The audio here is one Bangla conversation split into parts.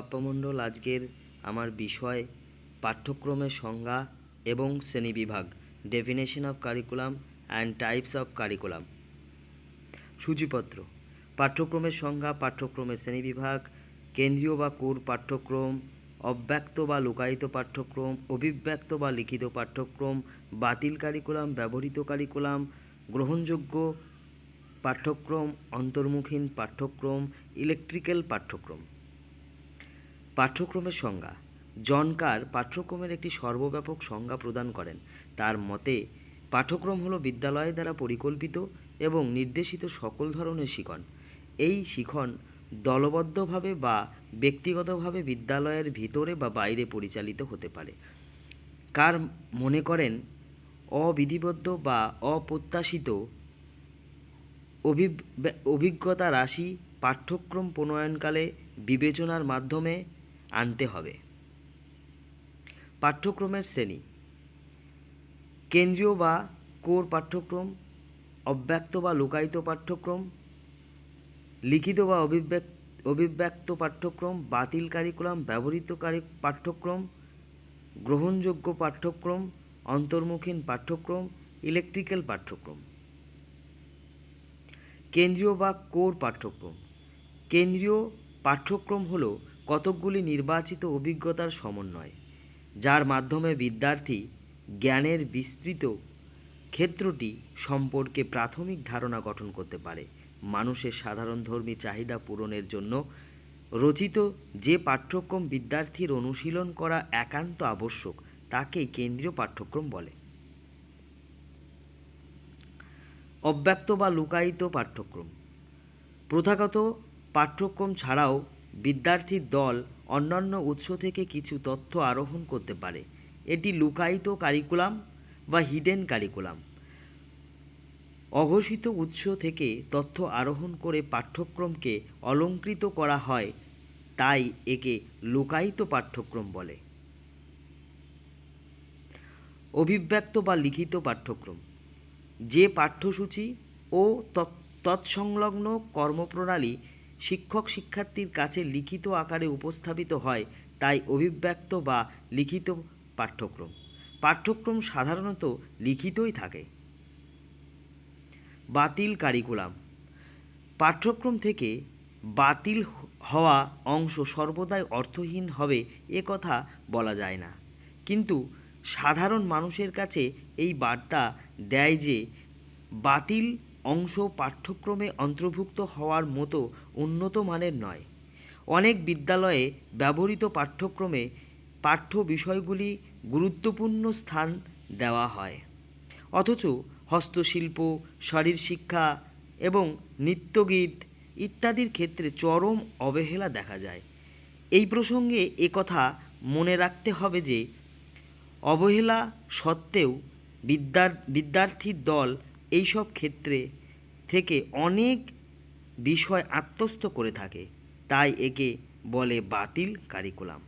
বাপ্পামণ্ডল আজকের আমার বিষয় পাঠ্যক্রমের সংজ্ঞা এবং শ্রেণীবিভাগ definition of curriculum and types of curriculum সূচিপত্র, পাঠ্যক্রমের সংজ্ঞা, পাঠ্যক্রমের শ্রেণীবিভাগ, কেন্দ্রীয় বা কোর পাঠ্যক্রম, অব্যক্ত বা লুকায়িত পাঠ্যক্রম অভিব্যক্ত বা লিখিত পাঠ্যক্রম, বাতিল কারিকুলাম ব্যবহৃত কারিকুলাম গ্রহণযোগ্য পাঠ্যক্রম, অন্তর্মুখীন পাঠ্যক্রম ইলেকট্রিক্যাল পাঠ্যক্রম। পাঠ্যক্রমের সংজ্ঞা। জন কার পাঠ্যক্রমের একটি সর্বব্যাপক সংজ্ঞা প্রদান করেন। তার মতে, পাঠ্যক্রম হলো বিদ্যালয় দ্বারা পরিকল্পিত এবং নির্দেশিত সকল ধরনের শিখন। এই শিখন দলবদ্ধভাবে বা ব্যক্তিগতভাবে বিদ্যালয়ের ভিতরে বা বাইরে পরিচালিত হতে পারে। কার মনে করেন, অবিধিবদ্ধ বা অপ্রত্যাশিত অভিজ্ঞতা রাশি পাঠ্যক্রম প্রণয়নকালে বিবেচনার মাধ্যমে আনতে হবে। পাঠ্যক্রমের শ্রেণি। কেন্দ্রীয় বা কোর পাঠ্যক্রম, অব্যক্ত বা লুকায়িত পাঠ্যক্রম, লিখিত বা অভিব্যক্ত অভিব্যক্ত পাঠ্যক্রম, বাতিল কারিকুলাম, ব্যবহৃত কারি, পাঠ্যক্রম, গ্রহণযোগ্য পাঠ্যক্রম, অন্তর্মুখীন পাঠ্যক্রম, ইলেকট্রিক্যাল পাঠ্যক্রম। কেন্দ্রীয় বা কোর পাঠ্যক্রম। কেন্দ্রীয় পাঠ্যক্রম হল কতকগুলি নির্বাচিত অভিজ্ঞতার সমন্বয়, যার মাধ্যমে বিদ্যার্থী জ্ঞানের বিস্তৃত ক্ষেত্রটি সম্পর্কে প্রাথমিক ধারণা গঠন করতে পারে। মানুষের সাধারণ ধর্মী চাহিদা পূরণের জন্য রচিত যে পাঠ্যক্রম বিদ্যার্থীর অনুশীলন করা একান্ত আবশ্যক তাকেই কেন্দ্রীয় পাঠ্যক্রম বলে। অব্যক্ত বা লুকায়িত পাঠ্যক্রম। প্রথাগত পাঠ্যক্রম ছাড়াও বিদ্যার্থীর দল অন্যান্য উৎস থেকে কিছু তথ্য আরোহণ করতে পারে। এটি লুকায়িত কারিকুলাম বা হিডেন কারিকুলাম অঘোষিত উৎস থেকে তথ্য আরোহণ করে পাঠ্যক্রমকে অলংকৃত করা হয়, তাই একে লুকায়িত পাঠ্যক্রম বলে। অভিব্যক্ত বা লিখিত পাঠ্যক্রম। যে পাঠ্যসূচি ও তৎ- তৎসংলগ্ন কর্মপ্রণালী শিক্ষক শিক্ষার্থীর কাছে লিখিত আকারে উপস্থাপিত হয় তাই অভিব্যক্ত বা লিখিত পাঠ্যক্রম। পাঠ্যক্রম সাধারণত লিখিতই থাকে। বাতিল কারিকুলাম। পাঠ্যক্রম থেকে বাতিল হওয়া অংশ সর্বদাই অর্থহীন হবে এ কথা বলা যায় না। কিন্তু সাধারণ মানুষের কাছে এই বার্তা দেয় যে, বাতিল অংশ পাঠ্যক্রমে অন্তর্ভুক্ত হওয়ার মতো উন্নত মানের নয়। অনেক বিদ্যালয়ে ব্যবহৃত পাঠ্যক্রমে পাঠ্য বিষয়গুলি গুরুত্বপূর্ণ স্থান দেওয়া হয়। অথচ হস্তশিল্প শারীরশিক্ষা এবং নৃত্যগীত ইত্যাদির ক্ষেত্রে চরম অবহেলা দেখা যায়। এই প্রসঙ্গে একথা মনে রাখতে হবে যে, অবহেলা সত্ত্বেও বিদ্যার বিদ্যার্থীর দল এইসব ক্ষেত্রে থেকে অনেক বিষয় আত্মস্থ করে থাকে। তাই একে বলে বাতিল কারিকুলাম।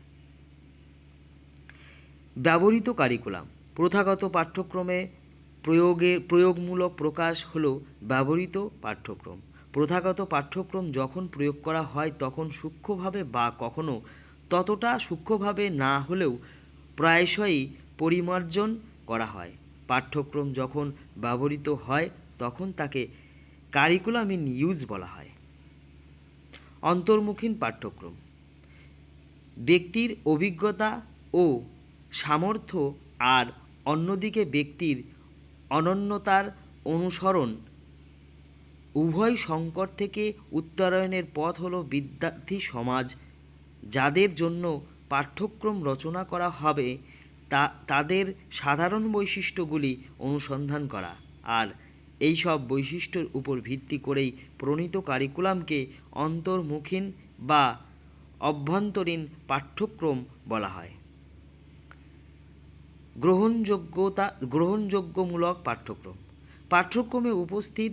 ব্যবহৃত কারিকুলাম। প্রথাগত পাঠ্যক্রমে প্রয়োগের প্রয়োগমূলক প্রকাশ হল ব্যবহৃত পাঠ্যক্রম। প্রথাগত পাঠ্যক্রম যখন প্রয়োগ করা হয় তখন সূক্ষ্মভাবে বা কখনো ততটা সূক্ষ্মভাবে না হলেও প্রায়শই পরিমার্জন করা হয়। পাঠ্যক্রম যখন ব্যবহৃত হয়, তখন তাকে কারিকুলাম ইন ইউজ বলা হয়। অন্তর্মুখীন পাঠ্যক্রম। ব্যক্তির অভিজ্ঞতা ও সামর্থ্য আর অন্যদিকে ব্যক্তির অনন্যতার অনুসরণ উভয় সংকট থেকে উত্তরায়ণের পথ হল বিদ্যার্থী সমাজ, যাদের জন্য পাঠ্যক্রম রচনা করা হবে তা, তাদের সাধারণ বৈশিষ্ট্যগুলি অনুসন্ধান করা আর এই সব বৈশিষ্ট্যের উপর ভিত্তি করেই প্রণীত কারিকুলামকে অন্তর্মুখীন বা অভ্যন্তরীণ পাঠ্যক্রম বলা হয়। গ্রহণযোগ্যতা, গ্রহণযোগ্যমূলক পাঠ্যক্রম। পাঠ্যক্রমে উপস্থিত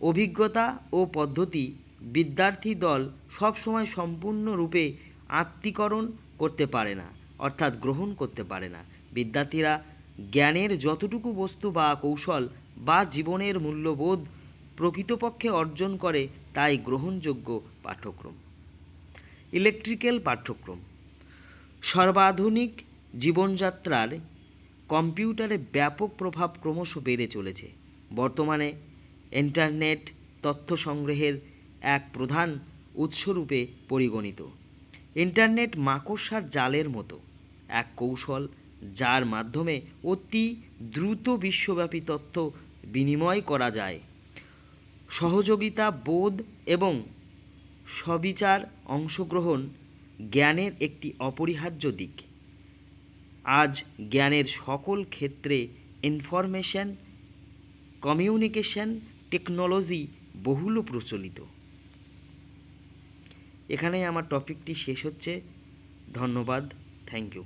অভিজ্ঞতা ও পদ্ধতি বিদ্যার্থী দল সবসময় সম্পূর্ণরূপে আত্মীকরণ করতে পারে না। অর্থাৎ গ্রহণ করতে পারে না। বিদ্যার্থীরা জ্ঞানের যতটুকু বস্তু বা কৌশল বা জীবনের মূল্যবোধ প্রকৃতপক্ষে অর্জন করে, তাই গ্রহণযোগ্য পাঠ্যক্রম। ইলেকট্রিক্যাল পাঠ্যক্রম। সর্বাধুনিক জীবনযাত্রার কম্পিউটারে ব্যাপক প্রভাব ক্রমশ বেড়ে চলেছে। বর্তমানে ইন্টারনেট তথ্য সংগ্রহের এক প্রধান উৎসরূপে পরিগণিত। ইন্টারনেট মাকড়সার জালের মতো। এক কৌশল যার মাধ্যমে অতি দ্রুত বিশ্বব্যাপী তথ্য বিনিময় করা যায়। সহযোগিতা, বোধ এবং সবিচার, অংশগ্রহণ জ্ঞানের একটি অপরিহার্য দিক। আজ জ্ঞানের সকল ক্ষেত্রে ইনফরমেশন, কমিউনিকেশন, টেকনোলজি বহুল প্রচলিত। এখানেই আমার টপিকটি শেষ হচ্ছে। ধন্যবাদ। Thank you